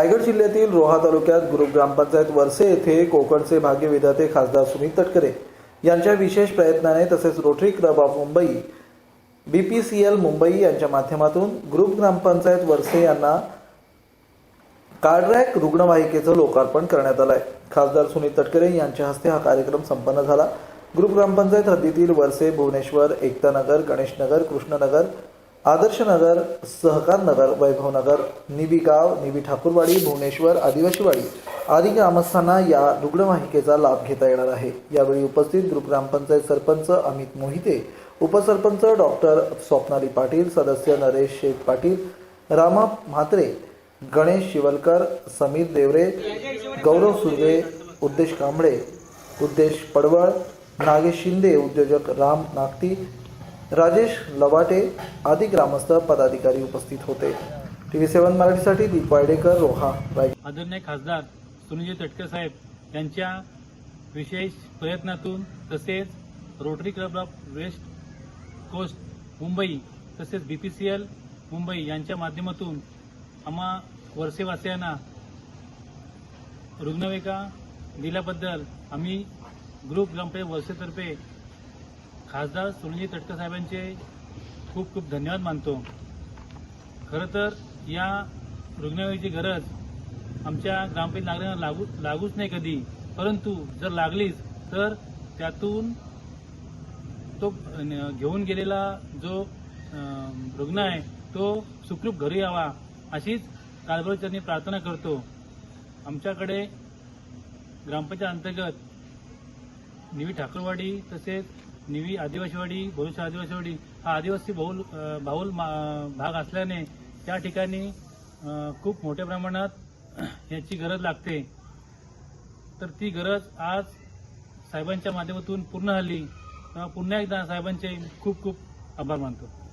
रायगड जिल्ह्यातील रोहा तालुक्यात ग्रुप ग्रामपंचायत वरसे येथे कोकणचे भाग्य विधाते खासदार सुनील तटकरे यांच्या विशेष प्रयत्नाने तसेच rotary club of Mumbai BPCL Mumbai यांच्या माध्यमातून ग्रुप ग्रामपंचायत वरसे यांना कार्डरॅक रुग्णवाहिकेचं लोकार्पण करण्यात आलं आहे. खासदार सुनील तटकरे यांच्या हस्ते हा कार्यक्रम संपन्न झाला. ग्रुप ग्रामपंचायत हद्दीतील वरसे भुवनेश्वर एकतानगर गणेशनगर कृष्णनगर आदर्शनगर सहकारनगर वैभवनगर निबी गाव निबी ठाकूरवाडी भुवनेश्वर आदिवासीवाडी आदी ग्रामस्थांना या रुग्णवाहिकेचा लाभ घेता येणार आहे. यावेळी उपस्थित ग्रुप ग्रामपंचायत सरपंच अमित मोहिते उपसरपंच डॉक्टर स्वप्नाली पाटील सदस्य नरेश शेख पाटील रामा म्हात्रे गणेश शिवलकर समीर देवरे गौरव सुर्वे उद्देश कांबळे उद्देश पडवळ नागेश शिंदे उद्योजक राम नागती राजेश लवाटे आदी ग्रामस्थ पदाधिकारी उपस्थित होते. टी व्ही सेवन मराठीसाठी दीप वायडेकर रोहा राय आदरणीय खासदार सुनीलजी तटकर साहेब यांच्या विशेष प्रयत्नातून तसेच rotary club of west coast Mumbai तसेच B P C L Mumbai यांच्या माध्यमातून आम्हा वर्षेवासियांना रुग्णवेगा दिल्याबद्दल आम्ही ग्रुप ग्रामपंचायत वर्षेतर्फे खासदार सुनीलजी तटकर साहेबांचे खूप खूप धन्यवाद मानतो. खरं तर या रुग्णालयाची गरज आमच्या ग्रामपंचायत नागरिकांना लागू लागूच नाही कधी. परंतु जर लागलीच तर त्यातून तो घेऊन गेलेला जो रुग्ण आहे तो सुखरूप घरी यावा अशीच कालभरच्यांनी प्रार्थना करतो. आमच्याकडे ग्रामपंचायत अंतर्गत निवी ठाकरवाडी तसेच निवी आदिवासीवाडी भविष्य आदिवासीवाडी हा आदिवासी बहुल बाहुल मा- भाग असल्याने त्या ठिकाणी खूप मोठ्या प्रमाणात याची गरज लागते. तर ती गरज आज साहेबांच्या माध्यमातून पूर्ण झाली. तेव्हा पुन्हा एकदा साहेबांचे खूप खूप आभार मानतो.